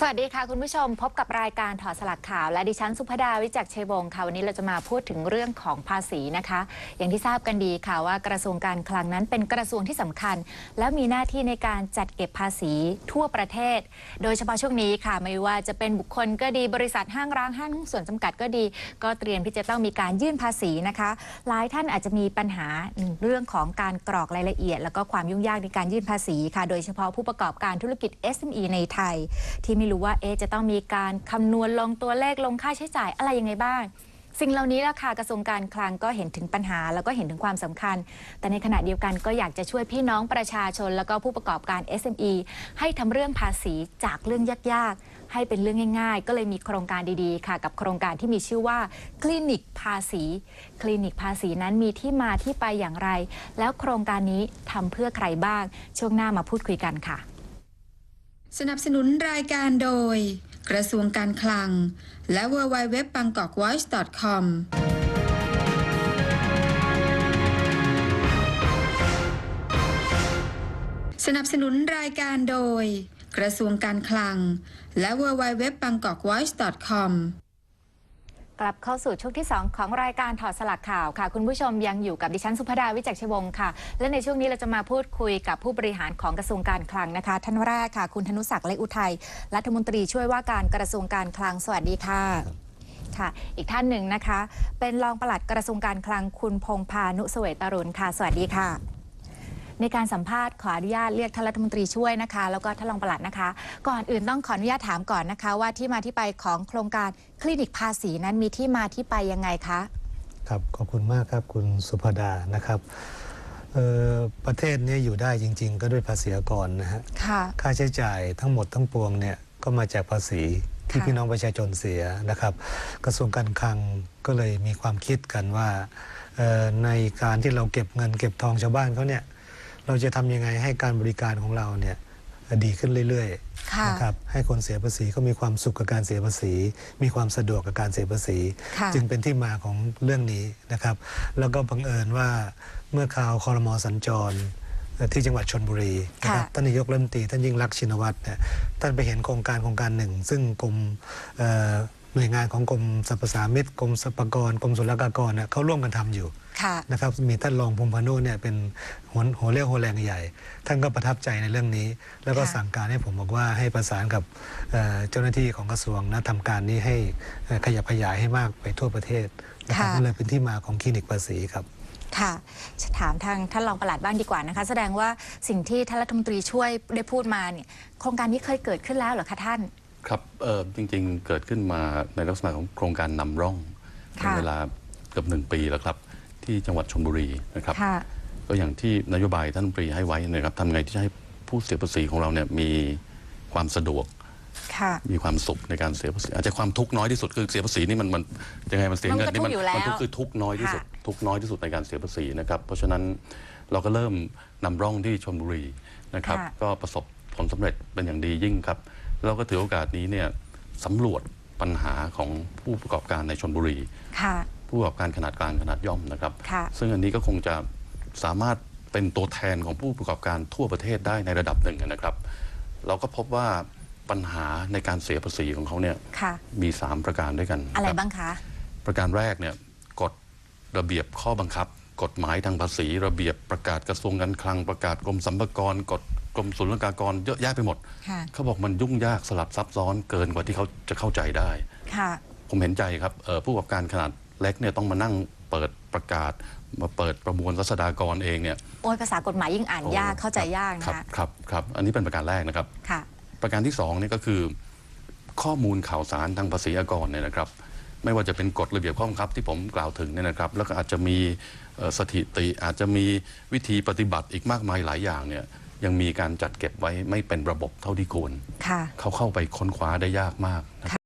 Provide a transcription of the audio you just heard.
สวัสดีค่ะ คุณผู้ชมพบกับรายการถอดสลักข่าว และดิฉันสุภดาวิจักรชัยวงค่ะ วันนี้เราจะมาพูดถึงเรื่องของภาษีนะคะ อย่างที่ทราบกันดีค่ะว่ากระทรวงการคลังนั้นเป็นกระทรวงที่สำคัญ และมีหน้าที่ในการจัดเก็บภาษีทั่วประเทศ โดยเฉพาะช่วงนี้ค่ะไม่ว่าจะเป็นบุคคลก็ดีบริษัทห้างร้างห้างส่วนจำกัดก็ดี ก็เตรียมที่จะต้องมีการยื่นภาษีนะคะหลายท่านอาจจะมีปัญหาเรื่องของการกรอกรายละเอียด แล้วก็ความยุ่งยากในการยื่นภาษีค่ะ โดยเฉพาะผู้ประกอบการธุรกิจ SME ในไทยที่ไม่รู้ว่าเอ๊จะต้องมีการคำนวณลงตัวเลขลงค่าใช้จ่ายอะไรยังไงบ้าง สิ่งเหล่านี้ราคากระทรวงการคลังก็เห็นถึงปัญหา แล้วก็เห็นถึงความสำคัญ แต่ในขณะเดียวกันก็อยากจะช่วยพี่น้องประชาชน แล้วก็ผู้ประกอบการ SME ให้ทำเรื่องภาษีจากเรื่องยากๆ ให้เป็นเรื่องง่ายๆ ก็เลยมีโครงการดีๆ ค่ะ กับโครงการที่มีชื่อว่าคลินิกภาษี คลินิกภาษีนั้นมีที่มาที่ไปอย่างไร แล้วโครงการนี้ทำเพื่อใครบ้าง ช่วงหน้ามาพูดคุยกันค่ะ สนับสนุนรายการโดย กระทรวงการคลัง และ w w w b a n g k o k w a t c h c o m สนับสนุนรายการโดย กระทรวงการคลัง และ w w w b a n g k o k w a t c h c o m กลับเข้าสู่ช่วงที่ 2 ของรายการถอดสลักข่าวค่ะ คุณผู้ชมยังอยู่กับดิฉันสุภดาวิจักรชวงศ์ค่ะ และในช่วงนี้เราจะมาพูดคุยกับผู้บริหารของกระทรวงการคลังนะคะ ท่านแรกค่ะ คุณธนุศักดิ์เล็กอุทัยรัฐมนตรีช่วยว่าการกระทรวงการคลังสวัสดีค่ะค่ะ อีกท่านหนึ่งนะคะ เป็นรองปลัดกระทรวงการคลังคุณพงพานุสเวตรุณค่ะ สวัสดีค่ะ ในการสัมภาษณ์ขออนุญาตเรียกท่านรัฐมนตรีช่วยนะคะ แล้วก็ท่านรองปลัดนะคะ ก่อนอื่นต้องขออนุญาตถามก่อนนะคะ ว่าที่มาที่ไปของโครงการคลินิกภาษีนั้นมีที่มาที่ไปยังไงคะครับขอบคุณมากครับคุณสุภดานะครับเอ่อประเทศเนี้อยู่ได้จริง ๆ ก็ด้วยภาษีอากรนะฮะค่ะค่าใช้จ่ายทั้งหมดทั้งปวงเนี่ยก็มาจากภาษีที่ค่ะพี่น้องประชาชนเสียนะครับ กระทรวงการคลังก็เลยมีความคิดกันว่าเอ่อในการที่เราเก็บเงินเก็บทองชาวบ้านเขาเนี่ย เราจะทำยังไงให้การบริการของเราเนี่ยดีขึ้นเรื่อยๆค่ะนะครับให้คนเสียภาษีก็มีความสุขกับการเสียภาษี มีความสะดวกกับการเสียภาษีค่ะจึงเป็นที่มาของเรื่องนี้นะครับ แล้วก็บังเอิญว่าเมื่อข่าวคอรมอสัญจรเอ่อที่จังหวัดชนบุรีนะครับค่ะท่านนายกรัฐมนตรีท่านยิ่งรักษณ์ชินวัตรเนี่ยท่านไปเห็นโครงการโครงการหนึ่ง ซึ่งกรมเอ่อหน่วยงานของกรมสรรพสามิตกรมสรรพากรกรมศุลกากรเนี่ยเขาร่วมกันทำอยู่ค่ะ นะครับมีท่านรองพงษ์พานุเนี่ยเป็นหัวหัวเรี่ยวหัวแรงใหญ่ ท่านก็ประทับใจในเรื่องนี้ แล้วก็ค่ะสั่งการให้ผมบอกว่าให้ประสานกับเอ่อเจ้าหน้าที่ของกระทรวงนะทำการนี้ให้เอ่อขยับขยายให้มากไปทั่วประเทศนะครับค่ะก็เลยเป็นที่มาของคลินิกภาษีครับค่ะถามทางท่านรองปลัดบ้างดีกว่านะคะ แสดงว่าสิ่งที่ท่านรัฐมนตรีช่วยได้พูดมาเนี่ยโครงการนี้เคยเกิดขึ้นแล้วเหรอคะท่าน ครับเอ่อจริงๆเกิดขึ้นมาในลักษณะของโครงการนำร่องเป็นค่ะเวลาเกือบหนึ่งปีแล้วครับ ที่จังหวัดชลบุรีนะครับค่ะ ก็อย่างที่นโยบายท่านรัฐมนตรีให้ไว้นะครับทำไงที่จะให้ผู้เสียภาษีของเราเนี่ยมีความสะดวก ค่ะ มีความสุขในการเสียภาษีอาจจะความทุกข์น้อยที่สุดคือเสียภาษีนี่มันมันยังไงมันเสียเงินมันก็นี่ทุกข์อยู่แล้วมัทุกข์คือทุกข์น้อยที่สุด ค่ะ ทุกข์น้อยที่สุดในการเสียภาษีนะครับ เพราะฉะนั้นเราก็เริ่มนำร่องที่ชลบุรีนะครับ ค่ะ ก็ประสบผลสำเร็จเป็นอย่างดียิ่งครับเราก็ถือโอกาสนี้เนี่ยสำรวจปัญหาของผู้ประกอบการในชลบุรี ค่ะ ผู้ประกอบการขนาดกลางขนาดย่อมนะครับค่ะซึ่งอันนี้ก็คงจะสามารถเป็นตัวแทนของผู้ประกอบการทั่วประเทศได้ในระดับหนึ่งนะครับ เราก็พบว่าปัญหาในการเสียภาษีของเขาเนี่ยค่ะมี 3 ประการด้วยกัน อะไรคบ้างคะ ประการแรกเนี่ยกฎระเบียบข้อบังคับ กฎหมายทางภาษี ระเบียบประกาศกระทรวงการคลังประกาศกรมสรรพากรกฎกรมศุลกากรเยอะแยะไปหมดค่ะเขาบอกมันยุ่งยากสลับซับซ้อนเกินกว่าที่เขาจะเข้าใจได้ค่ะผมเห็นใจครับเอ่อผู้ประกอบการขนาด เล็กเนี่ยต้องมานั่งเปิดประกาศ มาเปิดประมวลรัษฎากรเองเนี่ยโอ้ยภาษากฎหมายยิ่งอ่านยากเข้าใจยากครันะบคะครับครับอันนี้เป็นประการแรกนะครับค่ะประการที่สองนี่ก็คือ ข้อมูลข่าวสารทางภาษีอากรเนี่ยนะครับ ไม่ว่าจะเป็นกฎระเบียบข้อบังคับที่ผมกล่าวถึงเนี่ยนะครับ แล้วก็อาจจะมีเอ่อสถิติอาจจะมีวิธีปฏิบัติอีกมากมายหลายอย่างเนี่ยยังมีการจัดเก็บไว้ไม่เป็นระบบเท่าที่ควรค่ะเขาเข้าไปค้นคว้าได้ยากมากนะครับ